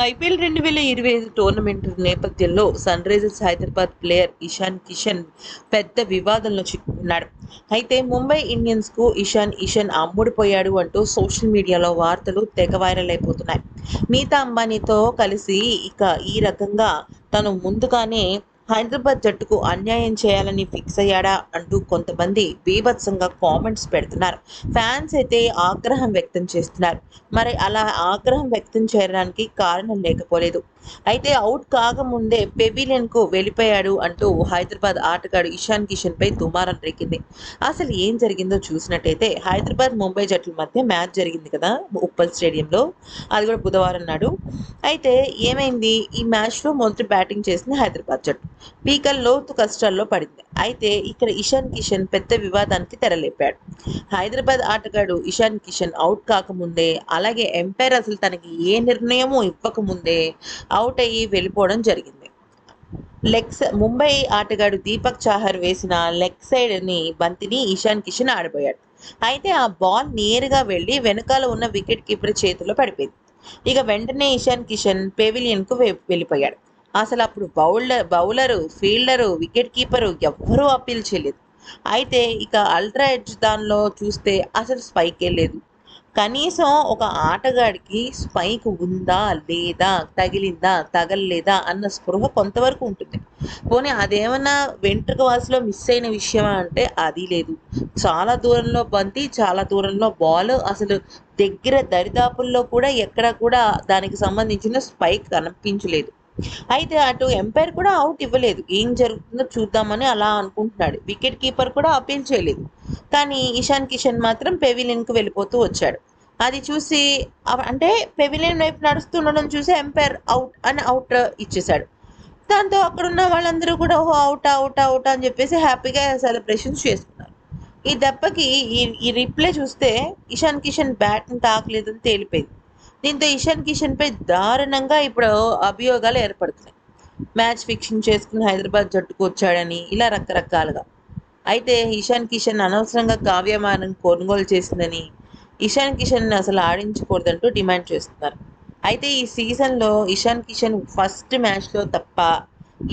IPL రెండు వేల ఇరవై ఐదు టోర్నమెంట్ నేపథ్యంలో Sunrisers Hyderabad player Ishan Kishan పెద్ద వివాదంలో చిక్కుకున్నాడు. అయితే ముంబై ఇండియన్స్కు ఇషాన్ ఇషాన్ అమ్ముడిపోయాడు అంటూ సోషల్ మీడియాలో వార్తలు తెగ వైరల్ అయిపోతున్నాయి. నీతా అంబానీతో కలిసి ఇక ఈ రకంగా తను ముందుగానే హైదరాబాద్ జట్టుకు అన్యాయం చేయాలని ఫిక్స్ అయ్యాడా అంటూ కొంతమంది బీభత్సంగా కామెంట్స్ పెడుతున్నారు. ఫ్యాన్స్ అయితే ఆగ్రహం వ్యక్తం చేస్తున్నారు. మరి అలా ఆగ్రహం వ్యక్తం చేయడానికి కారణం లేకపోలేదు. అయితే అవుట్ కాకముందే పెవిలియన్కు వెళ్ళిపోయాడు అంటూ హైదరాబాద్ ఆటగాడు ఇషాన్ కిషన్ పై దుమారం రేకింది. అసలు ఏం జరిగిందో చూసినట్టయితే హైదరాబాద్ ముంబై జట్ల మధ్య మ్యాచ్ జరిగింది కదా ఉప్పల్ స్టేడియంలో. అది కూడా బుధవారం నాడు. అయితే ఏమైంది? ఈ మ్యాచ్లో మొదటి బ్యాటింగ్ చేసింది హైదరాబాద్ జట్టు. పీకల్ లోతు కష్టాల్లో పడింది. అయితే ఇక్కడ ఇషాన్ కిషన్ పెద్ద వివాదానికి తెరలేపాడు. హైదరాబాద్ ఆటగాడు ఇషాన్ కిషన్ అవుట్ కాకముందే అలాగే ఎంపైర్ అసలు తనకి ఏ నిర్ణయమూ ఇవ్వకముందే అవుట్ అయ్యి వెళ్ళిపోవడం జరిగింది. లెగ్స్ ముంబై ఆటగాడు దీపక్ చాహర్ వేసిన లెగ్ సైడ్ని బంతిని ఇషాన్ కిషన్ ఆడిపోయాడు. అయితే ఆ బాల్ నేరుగా వెళ్ళి వెనకాల ఉన్న వికెట్ కీపర్ చేతిలో పడిపోయింది. ఇక వెంటనే ఇషాన్ కిషన్ పెవిలియన్కు వె- వెళ్ళిపోయాడు. అసలు అప్పుడు bowler bowler fielder wicket keeper ఎవ్వరూ అప్పీల్ చేయలేదు. అయితే ఇక అల్ట్రా ఎడ్జ్ దానిలో చూస్తే అసలు స్పైకే లేదు. కనీసం ఒక ఆటగాడికి స్పైక్ ఉందా లేదా తగిలిందా తగలలేదా అన్న స్పృహ కొంతవరకు ఉంటుంది. పోనీ అదేమన్నా వెంట్రుక వాసులో మిస్ అయిన విషయమా అంటే అది లేదు. చాలా దూరంలో బంతి చాలా దూరంలో బాల్ అసలు దగ్గర దరిదాపుల్లో కూడా ఎక్కడ కూడా దానికి సంబంధించిన స్పైక్ కనిపించలేదు. అయితే అటు ఎంపైర్ కూడా అవుట్ ఇవ్వలేదు. ఏం జరుగుతుందో చూద్దామని అలా అనుకుంటున్నాడు. వికెట్ కీపర్ కూడా అపీల్ చేయలేదు. కానీ ఇషాన్ కిషన్ మాత్రం పెవిలియన్కు వెళ్ళిపోతూ వచ్చాడు. అది చూసి అంటే పెవిలియన్ వైపు నడుస్తుండడం చూసి ఎంపైర్ అవుట్ అని అవుట్ ఇచ్చేశాడు. దాంతో అక్కడ ఉన్న వాళ్ళందరూ కూడా ఓహో అవుట్ అవుట్ అవుట్ అని చెప్పేసి హ్యాపీగా సెలబ్రేషన్స్ చేసుకున్నారు. ఈ దెబ్బకి ఈ ఈ రిప్లై చూస్తే ఇషాన్ కిషన్ బ్యాట్ని తాకలేదని తేలిపోయింది. దీంతో ఇషాన్ కిషన్పై దారుణంగా ఇప్పుడు అభియోగాలు ఏర్పడుతున్నాయి. మ్యాచ్ ఫిక్సింగ్ చేసుకుని హైదరాబాద్ జట్టుకు వచ్చాడని ఇలా రకరకాలుగా. అయితే ఇషాన్ కిషన్ అనవసరంగా కావ్యమానం కొనుగోలు చేసిందని ఇషాన్ కిషన్ అసలు ఆడించకూడదంటూ డిమాండ్ చేస్తున్నారు. అయితే ఈ సీజన్లో ఇషాన్ కిషన్ ఫస్ట్ మ్యాచ్లో తప్ప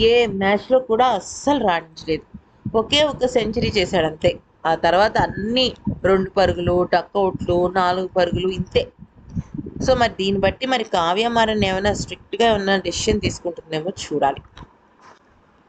ఏ మ్యాచ్లో కూడా అస్సలు రాణించలేదు. ఒకే ఒక సెంచరీ చేశాడు అంతే ఆ తర్వాత అన్ని రెండు పరుగులు టక్అవుట్లు నాలుగు పరుగులు ఇంతే. సో మరి దీన్ని బట్టి మరి కావ్యమారన్ ఏమైనా స్ట్రిక్ట్గా ఏమైనా డెసిషన్ తీసుకుంటుందేమో చూడాలి.